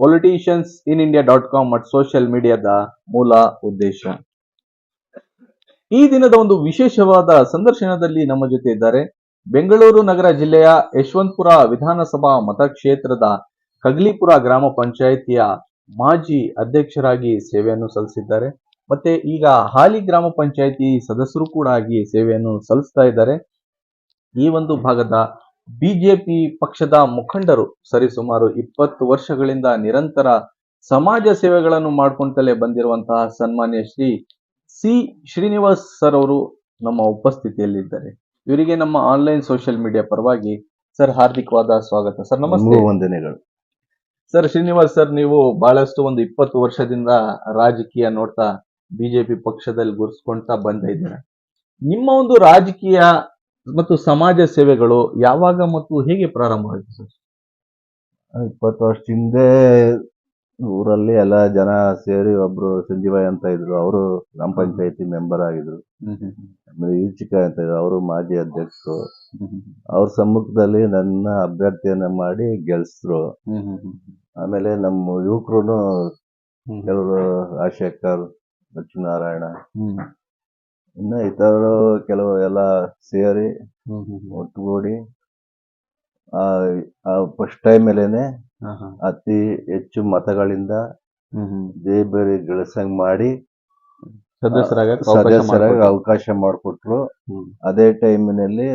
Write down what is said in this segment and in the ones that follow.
politicians in India dot com ಮತ್ತು social ಮೀಡಿಯಾದ ಮೂಲ ಉದ್ದೇಶ. ಈ ದಿನದ ಒಂದು ವಿಶೇಷವಾದ ಸಂದರ್ಶನದಲ್ಲಿ ನಮ್ಮ ಜೊತೆ ಇದ್ದಾರೆ ಬೆಂಗಳೂರು ನಗರ ಜಿಲ್ಲೆಯ ಯಶವಂತಪುರ ವಿಧಾನಸಭಾ ಮತಕ್ಷೇತ್ರದ ಕಗ್ಲಿಪುರ ಗ್ರಾಮ ಪಂಚಾಯಿತಿಯ ಮಾಜಿ ಅಧ್ಯಕ್ಷರಾಗಿ ಸೇವೆಯನ್ನು ಸಲ್ಲಿಸಿದ್ದಾರೆ. ಮತ್ತೆ ಈಗ ಹಾಲಿ ಗ್ರಾಮ ಪಂಚಾಯಿತಿ ಸದಸ್ಯರು ಕೂಡ ಆಗಿ ಸೇವೆಯನ್ನು ಸಲ್ಲಿಸ್ತಾ ಇದ್ದಾರೆ. ಈ ಒಂದು ಭಾಗದ ಬಿಜೆಪಿ ಪಕ್ಷದ ಮುಖಂಡರು ಸರಿಸುಮಾರು ಇಪ್ಪತ್ತು ವರ್ಷಗಳಿಂದ ನಿರಂತರ ಸಮಾಜ ಸೇವೆಗಳನ್ನು ಮಾಡ್ಕೊಂತಲೇ ಬಂದಿರುವಂತಹ ಸನ್ಮಾನ್ಯ ಶ್ರೀ ಸಿ ಶ್ರೀನಿವಾಸ್ ಸರ್ ಅವರು ನಮ್ಮ ಉಪಸ್ಥಿತಿಯಲ್ಲಿದ್ದಾರೆ. ಇವರಿಗೆ ನಮ್ಮ ಆನ್ಲೈನ್ ಸೋಷಿಯಲ್ ಮೀಡಿಯಾ ಪರವಾಗಿ ಸರ್ ಹಾರ್ದಿಕವಾದ ಸ್ವಾಗತ. ಸರ್ ನಮಸ್ತೆ. ವಂದನೆಗಳು. ಸರ್ ಶ್ರೀನಿವಾಸ್ ಸರ್ ನೀವು ಬಹಳಷ್ಟು ಒಂದು ಇಪ್ಪತ್ತು ವರ್ಷದಿಂದ ರಾಜಕೀಯ ನೋಡ್ತಾ ಬಿಜೆಪಿ ಪಕ್ಷದಲ್ಲಿ ಗುರ್ಸ್ಕೊಂತ ಬಂದ ಇದ್ದೀರಾ ನಿಮ್ಮ ಒಂದು ರಾಜಕೀಯ ಮತ್ತು ಸಮಾಜ ಸೇವೆಗಳು ಯಾವಾಗ ಮತ್ತು ಹೇಗೆ ಪ್ರಾರಂಭವಾಯಿತು ಸರ್? ಇಪ್ಪತ್ತು ವರ್ಷ ಹಿಂದೆ ಊರಲ್ಲಿ ಎಲ್ಲ ಜನ ಸೇರಿ ಒಬ್ರು ಸಂಜೀವಯ್ಯ ಅಂತ ಇದ್ರು. ಅವರು ಗ್ರಾಮ ಪಂಚಾಯತಿ ಮೆಂಬರ್ ಆಗಿದ್ರು. ಆಮೇಲೆ ಈಚಿಕ ಅಂತ ಇದ್ರು. ಅವರು ಮಾಜಿ ಅಧ್ಯಕ್ಷರು. ಅವ್ರ ಸಮ್ಮುಖದಲ್ಲಿ ನನ್ನ ಅಭ್ಯರ್ಥಿಯನ್ನ ಮಾಡಿ ಗೆಲ್ಸಿದ್ರು ಆಮೇಲೆ ನಮ್ಮ ಯುವಕರು ಕೆಲವರು ರಾಜಶೇಖರ್ ಲಕ್ಷ್ಮೀನಾರಾಯಣ ಇನ್ನು ಇತರರು ಕೆಲವು ಎಲ್ಲ ಸೇರಿ ಒಟ್ಟುಗೂಡಿ ಆ ಫಸ್ಟ್ ಟೈಮಲ್ಲೇನೆ ಅತಿ ಹೆಚ್ಚು ಮತಗಳಿಂದ ಬೇರೆ ಗೆಳಸಂಗ್ ಮಾಡಿ ಸದಸ್ಯರಾಗ ಸದಸ್ಯರಾಗಿ ಅವಕಾಶ ಮಾಡಿಕೊಟ್ರು. ಅದೇ ಟೈಮಿನಲ್ಲಿ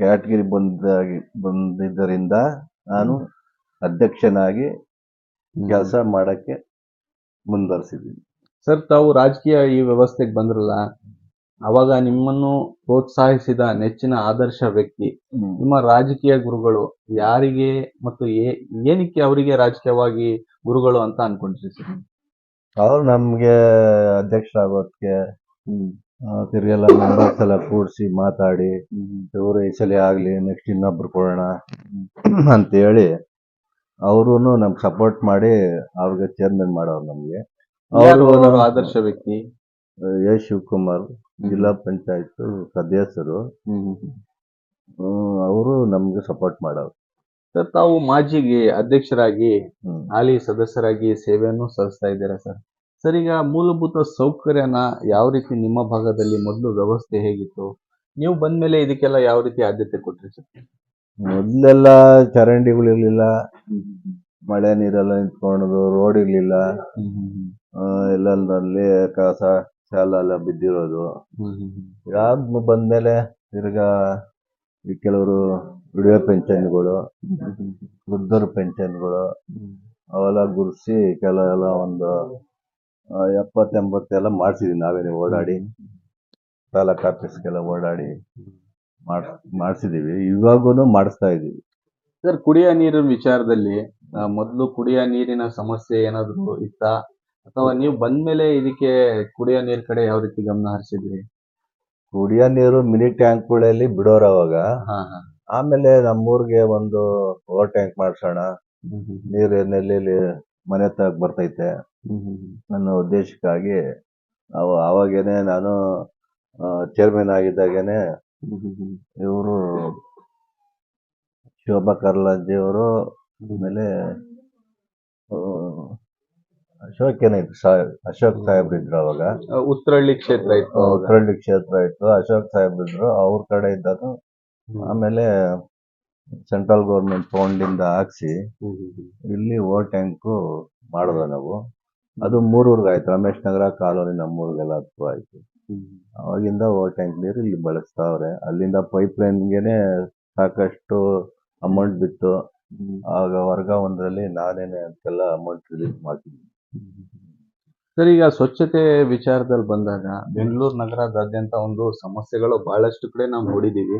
ಕ್ಯಾಟಗಿರಿ ಬಂದಾಗಿ ಬಂದಿದ್ದರಿಂದ ನಾನು ಅಧ್ಯಕ್ಷನಾಗಿ ಕೆಲಸ ಮಾಡಕ್ಕೆ ಮುಂದುವರಿಸಿದ್ದೀನಿ. ಸರ್ ತಾವು ರಾಜಕೀಯ ಈ ವ್ಯವಸ್ಥೆಗೆ ಬಂದ್ರಲ್ಲ ಅವಾಗ ನಿಮ್ಮನ್ನು ಪ್ರೋತ್ಸಾಹಿಸಿದ ನೆಚ್ಚಿನ ಆದರ್ಶ ವ್ಯಕ್ತಿ. ನಿಮ್ಮ ರಾಜಕೀಯ ಗುರುಗಳು ಯಾರಿಗೆ ಮತ್ತು ಏ- ಏನಕ್ಕೆ ಅವರಿಗೆ ರಾಜಕೀಯವಾಗಿ ಗುರುಗಳು ಅಂತ ಅನ್ಕೊಂಡ್ರಿ ಸರ್? ಅವ್ರು ನಮ್ಗೆ ಅಧ್ಯಕ್ಷರಾಗೋದಕ್ಕೆ ತಿರ್ಗೆಲ್ಲ ಮೆಂಬರ್ಸ್ ಎಲ್ಲ ಕೂಡಿಸಿ ಮಾತಾಡಿ ಇವರು ಈ ಸಲ ಆಗ್ಲಿ ನೆಕ್ಸ್ಟ್ ಇನ್ನೊಬ್ರು ಕೊಡೋಣ ಅಂತೇಳಿ ಅವರು ನಮ್ಗೆ ಸಪೋರ್ಟ್ ಮಾಡಿ ಅವ್ರಿಗೆ ಚೇರ್ಮನ್ ಮಾಡೋರು ನಮ್ಗೆ. ಅವರು ಆದರ್ಶ ವ್ಯಕ್ತಿ? ಎ ಶಿವಕುಮಾರ್. ಜಿಲ್ಲಾ ಪಂಚಾಯತ್ ಸದಸ್ಯರು. ಅವರು ನಮ್ಗೆ ಸಪೋರ್ಟ್ ಮಾಡೋರು. ಸರ್ ತಾವು ಮಾಜಿಗೆ ಅಧ್ಯಕ್ಷರಾಗಿ ಹಾಲಿ ಸದಸ್ಯರಾಗಿ ಸೇವೆಯನ್ನು ಸಲ್ಲಿಸ್ತಾ ಇದ್ದೀರಾ ಸರ್? ಸರ್ ಈಗ ಮೂಲಭೂತ ಸೌಕರ್ಯನ ಯಾವ ರೀತಿ ನಿಮ್ಮ ಭಾಗದಲ್ಲಿ ಮೊದಲು ವ್ಯವಸ್ಥೆ ಹೇಗಿತ್ತು? ನೀವು ಬಂದ ಮೇಲೆ ಇದಕ್ಕೆಲ್ಲ ಯಾವ ರೀತಿ ಆದ್ಯತೆ ಕೊಟ್ರಿ ಸರ್? ಮೊದಲೆಲ್ಲ ಚರಂಡಿಗಳು ಇರಲಿಲ್ಲ. ಮಳೆ ನೀರೆಲ್ಲ ನಿಂತ್ಕೊಂಡು ರೋಡ್ ಇರಲಿಲ್ಲ. ಎಲ್ಲೆಲ್ಲರಲ್ಲಿ ಕಸ ಶಾಲ ಎಲ್ಲ ಬಿದ್ದಿರೋದು ಯಾವ್ದು ಬಂದ್ಮೇಲೆ ತಿರ್ಗಾ ಈ ಕೆಲವರು ವಿಡಿಯೋ ಪೆನ್ಷನ್ಗಳು ವೃದ್ಧರ ಪೆನ್ಷನ್ಗಳು ಅವೆಲ್ಲ ಗುರ್ಸಿ ಕೆಲವೆಲ್ಲ ಒಂದು ಎಪ್ಪತ್ತೆಂಬತ್ತೆಲ್ಲ ಮಾಡ್ಸಿದೀವಿ ನಾವೇನೆ ಓಡಾಡಿ. ತಾಲೂಕ್ ಆಫೀಸ್ಗೆಲ್ಲ ಓಡಾಡಿ ಮಾಡ್ ಮಾಡ್ಸಿದೀವಿ. ಇವಾಗೂನು ಮಾಡಿಸ್ತಾ ಇದೀವಿ. ಸರ್ ಕುಡಿಯೋ ನೀರಿನ ವಿಚಾರದಲ್ಲಿ ಮೊದಲು ಕುಡಿಯ ನೀರಿನ ಸಮಸ್ಯೆ ಏನಾದ್ರು ಇತ್ತಾ? ಅಥವಾ ನೀವು ಬಂದ್ಮೇಲೆ ಇದಕ್ಕೆ ಕುಡಿಯೋ ನೀರ್ ಕಡೆ ಯಾವ ರೀತಿ ಗಮನ ಹರಿಸಿದ್ರಿ? ಕುಡಿಯೋ ನೀರು ಮಿನಿ ಟ್ಯಾಂಕ್ಗಳಲ್ಲಿ ಬಿಡೋರು ಅವಾಗ. ಹಾ ಹಾ. ಆಮೇಲೆ ನಮ್ಮೂರ್ಗೆ ಒಂದು ಓವರ್ ಟ್ಯಾಂಕ್ ಮಾಡ್ಸೋಣ. ನೀರ್ ನೆಲ್ಲಿ ಮನೆ ತಗ ಬರ್ತೈತೆ. ನನ್ನ ಉದ್ದೇಶಕ್ಕಾಗಿ ಅವ ಅವಾಗೇನೆ ನಾನು ಚೇರ್ಮನ್ ಆಗಿದ್ದಾಗೇನೆ ಇವರು ಶೋಭಾ ಕರ್ಲಾಜಿ ಅವರು ಆಮೇಲೆ ಅಶೋಕ್ ಏನಿದ್ರು ಅಶೋಕ್ ಸಾಹೇಬ್ರು ಇದ್ರು ಅವಾಗ. ಉತ್ತರಳ್ಳಿ ಕ್ಷೇತ್ರ ಇತ್ತು. ಉತ್ತರಳ್ಳಿ ಕ್ಷೇತ್ರ ಇತ್ತು. ಅಶೋಕ್ ಸಾಹೇಬ್ರು ಇದ್ರು. ಅವ್ರ ಕಡೆ ಇದ್ದದ್ದು ಆಮೇಲೆ ಸೆಂಟ್ರಲ್ ಗೌರ್ಮೆಂಟ್ ಫಂಡ್ ಇಂದ ಹಾಕ್ಸಿ ಇಲ್ಲಿ ಓ ಟ್ಯಾಂಕ್ ಮಾಡಿದ್ವಿ ನಾವು. ಅದು ಮೂರೂರ್ಗೆ ಆಯ್ತು ರಮೇಶ್ ನಗರ ಕಾಲೋನಿ ನಮ್ಮೂರ್ಗೆಲ್ಲ ಹತ್ತು ಆಯ್ತು. ಅವಾಗಿಂದ ಓ ಟ್ಯಾಂಕ್ ನೀರು ಇಲ್ಲಿ ಬಳಸ್ತಾವ್ರೆ. ಅಲ್ಲಿಂದ ಪೈಪ್ ಲೈನ್ಗೆನೆ ಸಾಕಷ್ಟು ಅಮೌಂಟ್ ಬಿತ್ತು. ಆಗ ವರ್ಗ ಒಂದರಲ್ಲಿ ನಾನೇನೆ ಅಂತೆಲ್ಲ ಅಮೌಂಟ್ ರಿಲೀಸ್ ಮಾಡ್ತಿದ್ದೆ. ಸರ್ ಈಗ ಸ್ವಚ್ಛತೆ ವಿಚಾರದಲ್ಲಿ ಬಂದಾಗ ಬೆಂಗಳೂರು ನಗರದಾದ್ಯಂತ ಒಂದು ಸಮಸ್ಯೆಗಳು ಬಹಳಷ್ಟು ಕಡೆ ನಾವು ನೋಡಿದೀವಿ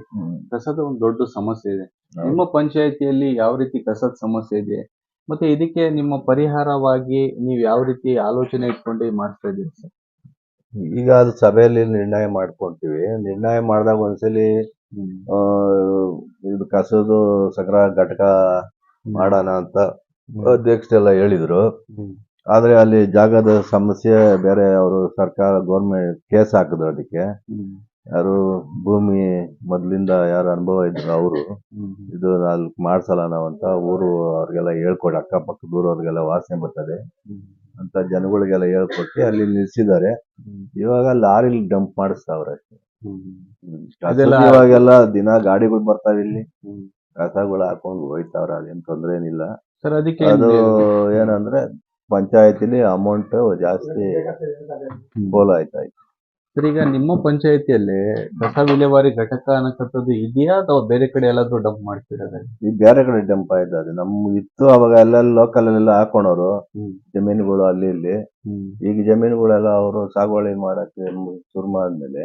ಕಸದ ಒಂದು ದೊಡ್ಡ ಸಮಸ್ಯೆ ಇದೆ. ನಿಮ್ಮ ಪಂಚಾಯತಿಯಲ್ಲಿ ಯಾವ ರೀತಿ ಕಸದ ಸಮಸ್ಯೆ ಇದೆ? ಮತ್ತೆ ಇದಕ್ಕೆ ನಿಮ್ಮ ಪರಿಹಾರವಾಗಿ ನೀವು ಯಾವ ರೀತಿ ಆಲೋಚನೆ ಇಟ್ಕೊಂಡು ಮಾಡ್ತಾ ಇದ್ದೀರಿ ಸರ್? ಈಗ ಅದು ಸಭೆಯಲ್ಲಿ ನಿರ್ಣಯ ಮಾಡ್ಕೊಂತೀವಿ. ನಿರ್ಣಯ ಮಾಡಿದಾಗ ಒಂದ್ಸಲಿ ಇದು ಕಸದ ಸಂಗ್ರಹ ಘಟಕ ಮಾಡೋಣ ಅಂತ ಅಧ್ಯಕ್ಷರೆಲ್ಲ ಹೇಳಿದ್ರು. ಆದ್ರೆ ಅಲ್ಲಿ ಜಾಗದ ಸಮಸ್ಯೆ ಬೇರೆ ಅವರು ಸರ್ಕಾರ ಗೌರ್ಮೆಂಟ್ ಕೇಸ್ ಹಾಕಿದ್ರು ಅದಕ್ಕೆ. ಯಾರು ಭೂಮಿ ಮೊದ್ಲಿಂದ ಯಾರು ಅನುಭವ ಇದ್ರು ಅವರು. ಇದು ಅಲ್ಲಿ ಮಾಡ್ಸಲ್ಲ ನಾವು ಅಂತ ಊರು ಅವ್ರಿಗೆಲ್ಲ ಹೇಳ್ಕೊಡಿ ಅಕ್ಕಪಕ್ಕ ದೂರವ್ರಿಗೆಲ್ಲ ವಾಸನೆ ಬರ್ತದೆ ಅಂತ ಜನಗಳಿಗೆಲ್ಲ ಹೇಳ್ಕೊಟ್ಟು ಅಲ್ಲಿ ನಿಲ್ಸಿದ್ದಾರೆ. ಇವಾಗ ಲಾರಿಲಿ ಡಂಪ್ ಮಾಡಿಸ್ತಾವ್ರೆ ಅಷ್ಟೇ. ಇವಾಗೆಲ್ಲ ದಿನ ಗಾಡಿಗಳು ಬರ್ತಾವ ಇಲ್ಲಿ. ಕಸಗಳು ಹಾಕೊಂಡು ಹೋಯ್ತಾವ್ರ ಅದೇನ್ ತೊಂದ್ರೆ ಏನಿಲ್ಲ ಸರ್ ಅದಕ್ಕೆ ಅದು ಏನಂದ್ರೆ ಪಂಚಾಯತಿಲಿ ಅಮೌಂಟ್ ಜಾಸ್ತಿ ಬೋಲ್ ಆಯ್ತಾ ಸರ್ ಈಗ ನಿಮ್ಮ ಪಂಚಾಯತಿಯಲ್ಲಿ ಕಸ ವಿಲೇವಾರಿ ಘಟಕ ಅನ್ನಕಂಥದ್ದು ಇದೆಯಾ ಅಥವಾ ಬೇರೆ ಕಡೆ ಎಲ್ಲಾದ್ರೂ ಡಂಪ್ ಮಾಡ್ತಿರೋದ? ಈ ಬೇರೆ ಕಡೆ ಡಂಪ್ ಆಯ್ತಾ ಅದು. ನಮ್ ಇತ್ತು ಅವಾಗ ಎಲ್ಲೆಲ್ಲ ಲೋಕಲ್ ಅಲ್ಲೆಲ್ಲ ಹಾಕೊಂಡವ್ರು ಜಮೀನುಗಳು ಅಲ್ಲಿ ಇಲ್ಲಿ. ಈಗ ಜಮೀನುಗಳೆಲ್ಲ ಅವರು ಸಾಗುವಳಿ ಮಾಡಕ್ಕೆ ಶುರು ಮಾಡಿದ್ಮೇಲೆ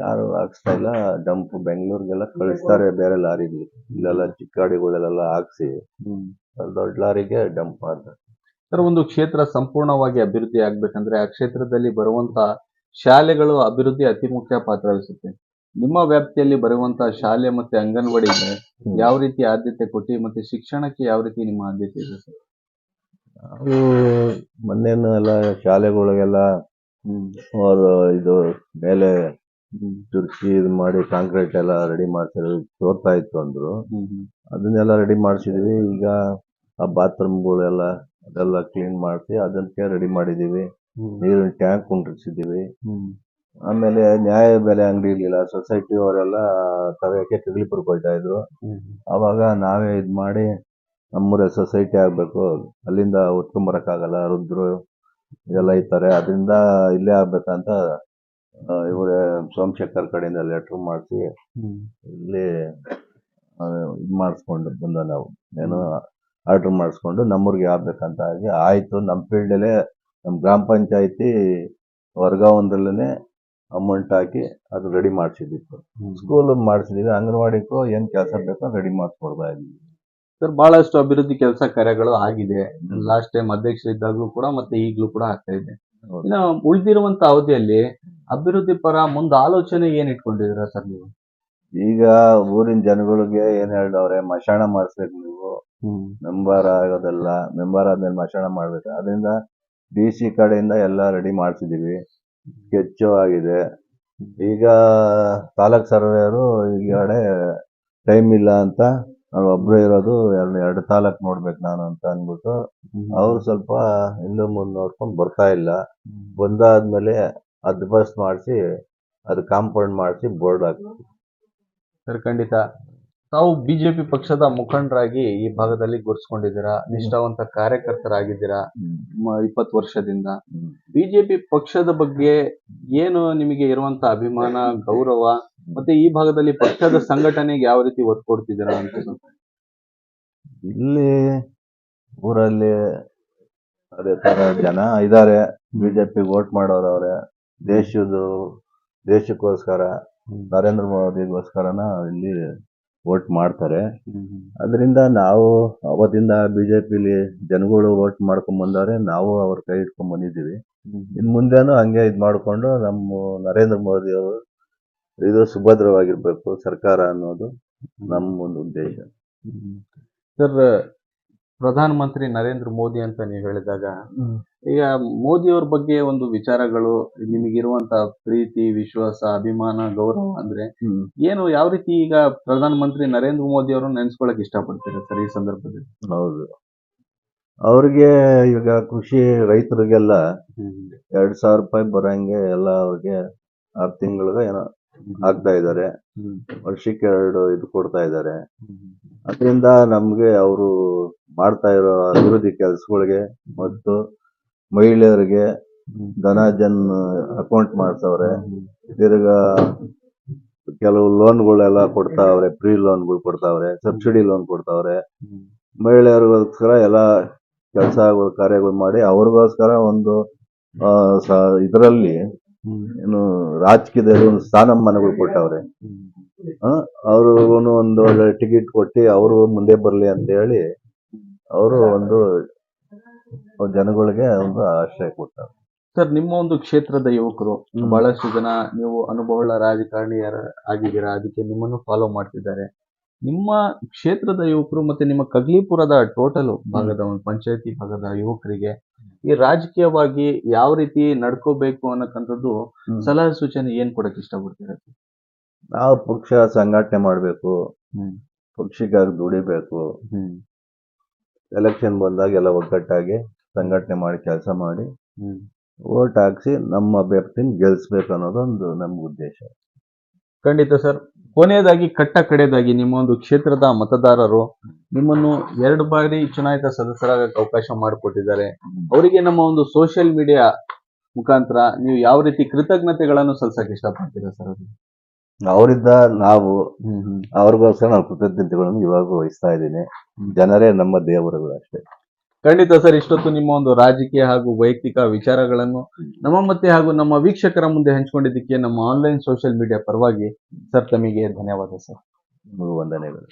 ಯಾರು ಹಾಕ್ಸ್ತಾ ಇಲ್ಲ ಡಂಪ್ ಬೆಂಗಳೂರಿಗೆಲ್ಲ ಕಳಿಸ್ತಾರೆ ಬೇರೆ ಲಾರಿಗಳು ಇಲ್ಲೆಲ್ಲ ಚಿಕ್ಕ ಗಾಡಿಗಳೆಲ್ಲ ಹಾಕ್ಸಿ ದೊಡ್ಡ ಲಾರಿಗೆ ಡಂಪ್ ಮಾಡ್ತಾರೆ. ಸರ್ ಒಂದು ಕ್ಷೇತ್ರ ಸಂಪೂರ್ಣವಾಗಿ ಅಭಿವೃದ್ಧಿ ಆಗ್ಬೇಕಂದ್ರೆ ಆ ಕ್ಷೇತ್ರದಲ್ಲಿ ಬರುವಂತ ಶಾಲೆಗಳು ಅಭಿವೃದ್ಧಿ ಅತಿ ಮುಖ್ಯ ಪಾತ್ರ ವಹಿಸುತ್ತೆ. ನಿಮ್ಮ ವ್ಯಾಪ್ತಿಯಲ್ಲಿ ಬರುವಂತಹ ಶಾಲೆ ಮತ್ತೆ ಅಂಗನವಾಡಿಗೆ ಯಾವ ರೀತಿ ಆದ್ಯತೆ ಕೊಟ್ಟಿ ಮತ್ತೆ ಶಿಕ್ಷಣಕ್ಕೆ ಯಾವ ರೀತಿ ನಿಮ್ಮ ಆದ್ಯತೆ ಇದೆ ಸರ್? ನಾವು ಮೊನ್ನೆನು ಎಲ್ಲ ಶಾಲೆಗಳಿಗೆಲ್ಲ ಅವರು ಇದು ಮೇಲೆ ತುರ್ಸಿ ಇದು ಮಾಡಿ ಕಾಂಕ್ರೀಟ್ ಎಲ್ಲ ರೆಡಿ ಮಾಡ್ತಾರೆ ತೋರ್ತಾ ಇತ್ತು ಅಂದ್ರು. ಅದನ್ನೆಲ್ಲ ರೆಡಿ ಮಾಡಿಸಿದ್ವಿ. ಈಗ ಆ ಬಾತ್ರೂಮ್ಗಳೆಲ್ಲ ಅದೆಲ್ಲ ಕ್ಲೀನ್ ಮಾಡಿಸಿ ಅದಕ್ಕೆ ರೆಡಿ ಮಾಡಿದೀವಿ ನೀರಿನ ಟ್ಯಾಂಕ್ ಕುಂಡ್ರಿಸಿದ್ದೀವಿ. ಆಮೇಲೆ ನ್ಯಾಯ ಬೆಲೆ ಅಂಗಡಿ ಇರ್ಲಿಲ್ಲ ಸೊಸೈಟಿ ಅವರೆಲ್ಲ ತಗೋಕೆ ತಿರುಳಿಪುರಕ್ಕೆ ಹೋಗ್ತಾ ಇದ್ರು. ಅವಾಗ ನಾವೇ ಇದ್ ಮಾಡಿ ನಮ್ಮೂರ ಸೊಸೈಟಿ ಆಗ್ಬೇಕು. ಅಲ್ಲಿಂದ ಉತ್ಕೊಂಬರಕ್ಕಾಗಲ್ಲ ರುದ್ರು ಇದೆಲ್ಲ ಇರ್ತಾರೆ. ಅದರಿಂದ ಇಲ್ಲೇ ಆಗ್ಬೇಕಂತ ಇವರೇ ಸೋಮಶೇಖರ್ ಕಡೆಯಿಂದ ಲೆಟ್ರ್ ಮಾಡಿಸಿ, ಇಲ್ಲಿ ಇದು ಮಾಡಿಸ್ಕೊಂಡು ಬಂದ ನಾವು. ಏನು ಆರ್ಡರ್ ಮಾಡಿಸ್ಕೊಂಡು ನಮ್ಮೂರಿಗೆ ಆಗ್ಬೇಕಂತ ಆಗಿ ಆಯಿತು. ನಮ್ಮ ಫೀಲ್ಡಲ್ಲೇ ನಮ್ಮ ಗ್ರಾಮ ಪಂಚಾಯಿತಿ ವರ್ಗಾವಂದ್ರಲ್ಲೇ ಅಮೌಂಟ್ ಹಾಕಿ ಅದು ರೆಡಿ ಮಾಡಿಸಿದ್ದಿತ್ತು. ಸ್ಕೂಲ್ ಮಾಡಿಸಿದೀವಿ ಅಂಗನವಾಡಿಗೂ ಏನ್ ಕೆಲಸ ಬೇಕೋ ರೆಡಿ ಮಾಡಿಸ್ಕೊಡ್ತಾ ಇದ್ದೀವಿ. ಸರ್ ಬಹಳಷ್ಟು ಅಭಿವೃದ್ಧಿ ಕೆಲಸ ಕಾರ್ಯಗಳು ಆಗಿದೆ. ಲಾಸ್ಟ್ ಟೈಮ್ ಅಧ್ಯಕ್ಷರಿದ್ದಾಗಲೂ ಕೂಡ ಮತ್ತೆ ಈಗಲೂ ಕೂಡ ಆಗ್ತಾ ಇದೆ. ಇನ್ನು ಉಳಿದಿರುವಂತ ಅವಧಿಯಲ್ಲಿ ಅಭಿವೃದ್ಧಿ ಪರ ಮುಂದೆ ಆಲೋಚನೆ ಏನ್ ಇಟ್ಕೊಂಡಿದ್ದೀರಾ ಸರ್ ನೀವು? ಈಗ ಊರಿನ ಜನಗಳಿಗೆ ಏನ್ ಹೇಳವ್ರೆ ಮಶಾಣ ಮಾಡಿಸ್ಬೇಕು ನೀವು. ಮೆಂಬರ್ ಆಗೋದೆಲ್ಲ ಮೆಂಬರ್ ಆದ್ಮೇಲೆ ಮಶಾಣ ಮಾಡ್ಬೇಕು. ಅದರಿಂದ ಡಿ ಸಿ ಕಡೆಯಿಂದ ಎಲ್ಲ ರೆಡಿ ಮಾಡ್ಸಿದೀವಿ. ಸ್ಕೆಚ್ಚು ಆಗಿದೆ. ಈಗ ತಾಲೂಕ್ ಸರ್ವೇಯರು ಈ ಕಡೆ ಟೈಮ್ ಇಲ್ಲ ಅಂತ ನಾನು ಒಬ್ರು ಇರೋದು ಎರಡು ಎರಡು ತಾಲೂಕ್ ನೋಡ್ಬೇಕು ನಾನು ಅಂತ ಅಂದ್ಬಿಟ್ಟು ಅವ್ರು ಸ್ವಲ್ಪ ಹಿಂದೆ ಮುಂದೆ ನೋಡ್ಕೊಂಡು ಬರ್ತಾ ಇಲ್ಲ. ಬಂದಾದ್ಮೇಲೆ ಅದ್ ಬಸ್ ಮಾಡಿಸಿ ಅದು ಕಾಂಪೌಂಡ್ ಮಾಡಿಸಿ ಬೋರ್ಡ್ ಹಾಕ್ತೀವಿ ಸರ್ ಖಂಡಿತ. ತಾವು ಬಿಜೆಪಿ ಪಕ್ಷದ ಮುಖಂಡರಾಗಿ ಈ ಭಾಗದಲ್ಲಿ ಗುರುಸ್ಕೊಂಡಿದ್ದೀರಾ ನಿಷ್ಠಾವಂತ ಕಾರ್ಯಕರ್ತರಾಗಿದ್ದೀರಾ? ಇಪ್ಪತ್ತು ವರ್ಷದಿಂದ. ಬಿಜೆಪಿ ಪಕ್ಷದ ಬಗ್ಗೆ ಏನು ನಿಮಗೆ ಇರುವಂತ ಅಭಿಮಾನ ಗೌರವ ಮತ್ತೆ ಈ ಭಾಗದಲ್ಲಿ ಪಕ್ಷದ ಸಂಘಟನೆಗೆ ಯಾವ ರೀತಿ ಒತ್ತು ಕೊಡ್ತಿದ್ದೀರಾ ಅಂತ. ಇಲ್ಲಿ ಊರಲ್ಲಿ ಅದೇ ತರ ಜನ ಇದ್ದಾರೆ. ಬಿಜೆಪಿ ವೋಟ್ ಮಾಡೋರವ್ರೆ. ದೇಶದ ದೇಶದ್ದು ದೇಶಕ್ಕೋಸ್ಕರ ನರೇಂದ್ರ ಮೋದಿಗೋಸ್ಕರನ ಇಲ್ಲಿ ವೋಟ್ ಮಾಡ್ತಾರೆ. ಅದರಿಂದ ನಾವು ಅವತ್ತಿಂದ ಬಿಜೆಪಿಲಿ ಜನಗಳು ವೋಟ್ ಮಾಡ್ಕೊಂಡ್ ಬಂದವ್ರೆ ನಾವು ಅವ್ರ ಕೈ ಇಟ್ಕೊಂಡ್ ಬಂದಿದ್ದೀವಿ. ಇನ್ ಮುಂದೆನೂ ಹಂಗೆ ಇದ್ ಮಾಡ್ಕೊಂಡು ನಮ್ಮ ನರೇಂದ್ರ ಮೋದಿ ಅವರು ಇದು ಸುಭದ್ರವಾಗಿರ್ಬೇಕು ಸರ್ಕಾರ ಅನ್ನೋದು ನಮ್ಮ ಒಂದು ಉದ್ದೇಶ. ಸರ್ ಪ್ರಧಾನ ಮಂತ್ರಿ ನರೇಂದ್ರ ಮೋದಿ ಅಂತ ನೀವು ಹೇಳಿದಾಗ ಈಗ ಮೋದಿಯವ್ರ ಬಗ್ಗೆ ಒಂದು ವಿಚಾರಗಳು ನಿಮಗಿರುವಂತ ಪ್ರೀತಿ ವಿಶ್ವಾಸ ಅಭಿಮಾನ ಗೌರವ ಅಂದ್ರೆ ಏನು ಯಾವ ರೀತಿ ಈಗ ಪ್ರಧಾನ ಮಂತ್ರಿ ನರೇಂದ್ರ ಮೋದಿ ಅವರನ್ನು ನೆನೆಸ್ಕೊಳಕ್ ಇಷ್ಟಪಡ್ತೀರಾ ಸರ್ ಈ ಸಂದರ್ಭದಲ್ಲಿ? ಹೌದು. ಅವ್ರಿಗೆ ಈಗ ಕೃಷಿ ರೈತರಿಗೆಲ್ಲ ಎರಡ್ ಸಾವಿರ ರೂಪಾಯಿ ಬರಂಗೆ ಎಲ್ಲ ಅವ್ರಿಗೆ ಆರು ತಿಂಗಳಿಗೆ ಏನೋ ಆಗ್ತಾ ಇದ್ದಾರೆ. ವರ್ಷಕ್ಕೆ ಎರಡು ಇದು ಕೊಡ್ತಾ ಇದ್ದಾರೆ. ಅದರಿಂದ ನಮ್ಗೆ ಅವರು ಮಾಡ್ತಾ ಇರೋ ಅಭಿವೃದ್ಧಿ ಕೆಲಸಗಳಿಗೆ ಮತ್ತು ಮಹಿಳೆಯರಿಗೆ ಧನ ಜನ್ ಅಕೌಂಟ್ ಮಾಡ್ತಾವ್ರೆ ತಿರ್ಗಾ ಕೆಲವು ಲೋನ್ಗಳೆಲ್ಲ ಕೊಡ್ತಾವ್ರೆ ಫ್ರೀ ಲೋನ್ಗಳು ಕೊಡ್ತಾವ್ರೆ ಸಬ್ಸಿಡಿ ಲೋನ್ ಕೊಡ್ತಾವ್ರೆ. ಮಹಿಳೆಯರಿಗೋಸ್ಕರ ಎಲ್ಲ ಕೆಲಸಗಳು ಕಾರ್ಯಗಳು ಮಾಡಿ ಅವ್ರಿಗೋಸ್ಕರ ಒಂದು ಇದರಲ್ಲಿ ಏನು ರಾಜಕೀಯದಲ್ಲಿ ಒಂದು ಸ್ಥಾನಮಾನಗಳು ಕೊಟ್ಟವ್ರೆ. ಅವರು ಒಂದು ಒಳ್ಳೆ ಟಿಕೆಟ್ ಕೊಟ್ಟು ಅವರು ಮುಂದೆ ಬರಲಿ ಅಂತ ಹೇಳಿ ಅವರು ಒಂದು ಜನಗಳಿಗೆ ಒಂದು ಆಶ್ರಯ ಕೊಟ್ಟರು ಸರ್ ನಿಮ್ಮ ಒಂದು ಕ್ಷೇತ್ರದ ಯುವಕರು ಬಹಳಷ್ಟು ಜನ ನೀವು ಅನುಭವಗಳ ರಾಜಕಾರಣಿಯರ ಆಗಿದ್ದೀರಾ ಅದಕ್ಕೆ ನಿಮ್ಮನ್ನು ಫಾಲೋ ಮಾಡ್ತಿದ್ದಾರೆ. ನಿಮ್ಮ ಕ್ಷೇತ್ರದ ಯುವಕರು ಮತ್ತೆ ನಿಮ್ಮ ಕಗ್ಲಿಪುರದ ಟೋಟಲ್ ಭಾಗದ ಒಂದು ಪಂಚಾಯತಿ ಭಾಗದ ಯುವಕರಿಗೆ ಈ ರಾಜಕೀಯವಾಗಿ ಯಾವ ರೀತಿ ನಡ್ಕೋಬೇಕು ಅನ್ನಕ್ಕಂಥದ್ದು ಸಲಹೆ ಸೂಚನೆ ಏನ್ ಕೊಡಕ್ ಇಷ್ಟಪಡ್ತೀರ? ನಾವು ಪಕ್ಷ ಸಂಘಟನೆ ಮಾಡಬೇಕು. ಪಕ್ಷಿಗಾಗಿ ಪಕ್ಷಕ್ಕಾಗಿ ದುಡಿಬೇಕು. ಹ್ಮ್. ಎಲೆಕ್ಷನ್ ಬಂದಾಗ ಎಲ್ಲ ಒಗ್ಗಟ್ಟಾಗಿ ಸಂಘಟನೆ ಮಾಡಿ ಕೆಲಸ ಮಾಡಿ ಹ್ಮ್. ಓಟ್ ಹಾಕ್ಸಿ ನಮ್ಮ ಅಭ್ಯರ್ಥಿನ ಗೆಲ್ಸ್ಬೇಕು ಅನ್ನೋದೊಂದು ನಮ್ಗೆ ಉದ್ದೇಶ. ಖಂಡಿತ ಸರ್. ಕೊನೆಯದಾಗಿ ಕಟ್ಟ ಕಡೆಯದಾಗಿ ನಿಮ್ಮ ಒಂದು ಕ್ಷೇತ್ರದ ಮತದಾರರು ನಿಮ್ಮನ್ನು ಎರಡು ಬಾರಿ ಚುನಾಯಿತ ಸದಸ್ಯರಾಗಕ್ಕೆ ಅವಕಾಶ ಮಾಡಿಕೊಟ್ಟಿದ್ದಾರೆ. ಅವರಿಗೆ ನಮ್ಮ ಒಂದು ಸೋಷಿಯಲ್ ಮೀಡಿಯಾ ಮುಖಾಂತರ ನೀವು ಯಾವ ರೀತಿ ಕೃತಜ್ಞತೆಗಳನ್ನು ಸಲ್ಲಿಸಕ್ಕೆ ಇಷ್ಟಪಡ್ತೀರಾ ಸರ್ ಅದು ಅವರಿಂದ ನಾವು ಅವ್ರಿಗೋಸ್ಕರ ನಾವು ಕೃತಜ್ಞತೆಗಳನ್ನು ಇವಾಗ ವಹಿಸ್ತಾ ಇದ್ದೀನಿ. ಜನರೇ ನಮ್ಮ ದೇವರುಗಳು ಅಷ್ಟೇ ಖಂಡಿತ ಸರ್ ಇಷ್ಟೊತ್ತು ನಿಮ್ಮ ಒಂದು ರಾಜಕೀಯ ಹಾಗೂ ವೈಯಕ್ತಿಕ ವಿಚಾರಗಳನ್ನು ನಮ್ಮ ಮತ್ತೆ ಹಾಗೂ ನಮ್ಮ ವೀಕ್ಷಕರ ಮುಂದೆ ಹಂಚಿಕೊಂಡಿದ್ದಕ್ಕೆ ನಮ್ಮ ಆನ್ಲೈನ್ ಸೋಷಿಯಲ್ ಮೀಡಿಯಾ ಪರವಾಗಿ ಸರ್ ತಮಗೆ ಧನ್ಯವಾದ ಸರ್. ವಂದನೆಗಳು.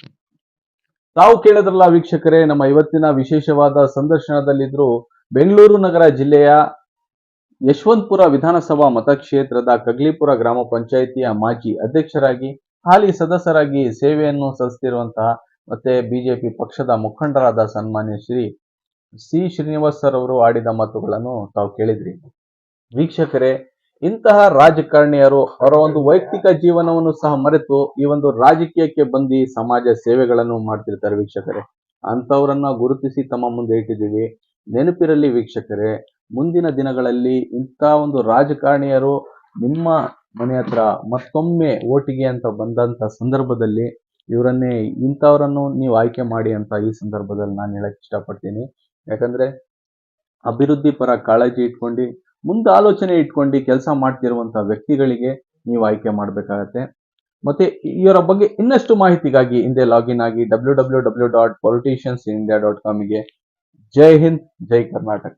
ತಾವು ಕೇಳಿದ್ರಲ್ಲ ವೀಕ್ಷಕರೇ ನಮ್ಮ ಇವತ್ತಿನ ವಿಶೇಷವಾದ ಸಂದರ್ಶನದಲ್ಲಿದ್ರು ಬೆಂಗಳೂರು ನಗರ ಜಿಲ್ಲೆಯ ಯಶವಂತಪುರ ವಿಧಾನಸಭಾ ಮತಕ್ಷೇತ್ರದ ಕಗ್ಲಿಪುರ ಗ್ರಾಮ ಪಂಚಾಯಿತಿಯ ಮಾಜಿ ಅಧ್ಯಕ್ಷರಾಗಿ ಹಾಲಿ ಸದಸ್ಯರಾಗಿ ಸೇವೆಯನ್ನು ಸಲ್ಲಿಸುತ್ತಿರುವಂತಹ ಮತ್ತೆ ಬಿಜೆಪಿ ಪಕ್ಷದ ಮುಖಂಡರಾದ ಸನ್ಮಾನ್ಯ ಶ್ರೀ ಸಿ. ಶ್ರೀನಿವಾಸ್ ಸರ್ ಅವರು ಆಡಿದ ಮಾತುಗಳನ್ನು ತಾವು ಕೇಳಿದ್ರಿ. ವೀಕ್ಷಕರೇ, ಇಂತಹ ರಾಜಕಾರಣಿಯರು ಅವರ ಒಂದು ವೈಯಕ್ತಿಕ ಜೀವನವನ್ನು ಸಹ ಮರೆತು ಈ ಒಂದು ರಾಜಕೀಯಕ್ಕೆ ಬಂದು ಸಮಾಜ ಸೇವೆಗಳನ್ನು ಮಾಡ್ತಿರ್ತಾರೆ ವೀಕ್ಷಕರೇ. ಅಂತವರನ್ನ ಗುರುತಿಸಿ ತಮ್ಮ ಮುಂದೆ ಇಟ್ಟಿದ್ದೀವಿ. ನೆನಪಿರಲಿ ವೀಕ್ಷಕರೇ, ಮುಂದಿನ ದಿನಗಳಲ್ಲಿ ಇಂಥ ಒಂದು ರಾಜಕಾರಣಿಯರು ನಿಮ್ಮ ಮನೆ ಹತ್ರ ಮತ್ತೊಮ್ಮೆ ಓಟಿಗೆ ಅಂತ ಬಂದಂತ ಸಂದರ್ಭದಲ್ಲಿ ಇವರನ್ನೇ ಇಂಥವರನ್ನು ನೀವು ಆಯ್ಕೆ ಮಾಡಿ ಅಂತ ಈ ಸಂದರ್ಭದಲ್ಲಿ ನಾನು ಹೇಳಕ್ ಇಷ್ಟಪಡ್ತೀನಿ. ಯಾಕಂದ್ರೆ ಅಭಿವೃದ್ಧಿ ಪರ ಕಾಳಜಿ ಇಟ್ಕೊಂಡು, ಮುಂದೆ ಆಲೋಚನೆ ಇಟ್ಕೊಂಡು ಕೆಲಸ ಮಾಡ್ತಿರುವಂತ ವ್ಯಕ್ತಿಗಳಿಗೆ ನೀವು ಆಯ್ಕೆ ಮಾಡಬೇಕಾಗತ್ತೆ. ಮತ್ತೆ ಇವರ ಬಗ್ಗೆ ಇನ್ನಷ್ಟು ಮಾಹಿತಿಗಾಗಿ ಹಿಂದೆ ಲಾಗಿನ್ ಆಗಿ W W W dot politicians India dot ಕಾಮಿಗೆ ಜೈ ಹಿಂದ್, ಜೈ ಕರ್ನಾಟಕ.